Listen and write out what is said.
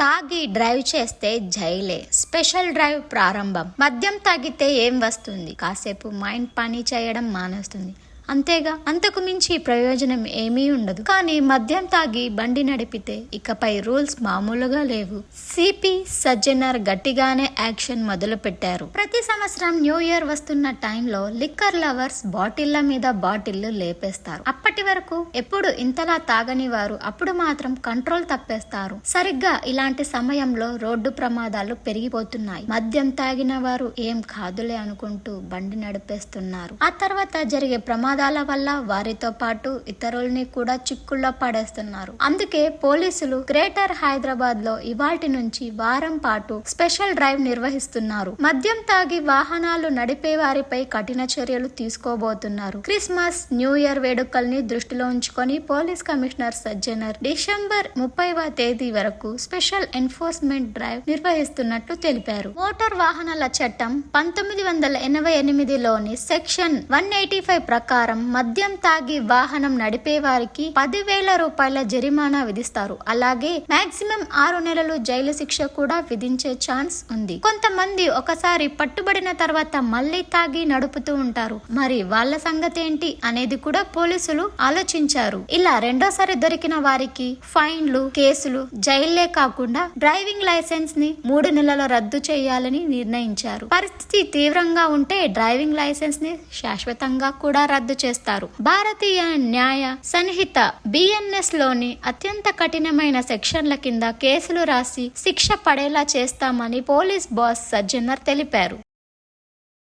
తాగి డ్రైవ్ చేస్తే జైలే. Special drive ప్రారంభం. మద్యం తాగితే ఏం వస్తుంది? కాసేపు మైండ్ పని చేయడం మానేస్తుంది. అంతేగా అంతకు మించి ప్రయోజనం ఏమీ ఉండదు. కానీ మద్యం తాగి బండి నడిపితే ఇకపై రూల్స్ మామూలుగా లేవు. సిపి సజ్జనర్ గట్టిగానే యాక్షన్ మొదలు పెట్టారు ప్రతి సంవత్సరం న్యూ ఇయర్ వస్తున్న టైంలో లిక్కర్ లవర్స్ బాటిళ్ళ మీద బాటిళ్ళు లేపేస్తారు. అప్పటి వరకు ఎప్పుడు ఇంతలా తాగని వారు అప్పుడు మాత్రం కంట్రోల్ తప్పేస్తారు. సరిగ్గా ఇలాంటి సమయంలో రోడ్డు ప్రమాదాలు పెరిగిపోతున్నాయి. మద్యం తాగిన వారు ఏం కాదులే అనుకుంటూ బండి నడిపేస్తున్నారు. ఆ తర్వాత జరిగే ప్రమాద ప్రమాదాల వల్ల వారితో పాటు ఇతరుల్ని కూడా చిక్కుల్లో పడేస్తున్నారు. అందుకే పోలీసులు గ్రేటర్ హైదరాబాద్లో ఇవాటి నుంచి వారం పాటు స్పెషల్ డ్రైవ్ నిర్వహిస్తున్నారు. మద్యం తాగి వాహనాలు నడిపే వారిపై కఠిన చర్యలు తీసుకోబోతున్నారు. క్రిస్మస్ న్యూ ఇయర్ వేడుకల్ని దృష్టిలో ఉంచుకొని పోలీస్ కమిషనర్ సజ్జనర్ డిసెంబర్ ముప్పైవ తేదీ వరకు స్పెషల్ ఎన్ఫోర్స్మెంట్ డ్రైవ్ నిర్వహిస్తున్నట్లు తెలిపారు. మోటార్ వాహనాల చట్టం పంతొమ్మిది వందల ఎనభై ఎనిమిదిలోని సెక్షన్ వన్ ఎయిటీ ఫైవ్ ప్రకారం మద్యం తాగి వాహనం నడిపే వారికి పదివేల రూపాయల జరిమానా విధిస్తారు. అలాగే మాక్సిమం ఆరు నెలలు జైలు శిక్ష కూడా విధించే ఛాన్స్ ఉంది. కొంతమంది ఒకసారి పట్టుబడిన తర్వాత మళ్ళీ తాగి నడుపుతూ ఉంటారు. మరి వాళ్ళ సంగతి ఏంటి అనేది కూడా పోలీసులు ఆలోచించారు. ఇలా రెండోసారి దొరికిన వారికి ఫైన్లు కేసులు జైల్లే కాకుండా డ్రైవింగ్ లైసెన్స్ని మూడు నెలల రద్దు చేయాలని నిర్ణయించారు. పరిస్థితి తీవ్రంగా ఉంటే డ్రైవింగ్ లైసెన్స్ని శాశ్వతంగా కూడా రద్దు చేస్తారు. భారతీయ న్యాయ సన్నిహిత బిఎన్ఎస్లోని అత్యంత కఠినమైన సెక్షన్ల కింద కేసులు రాసి శిక్ష పడేలా చేస్తామని పోలీస్ బాస్ సజ్జనర్ తెలిపారు.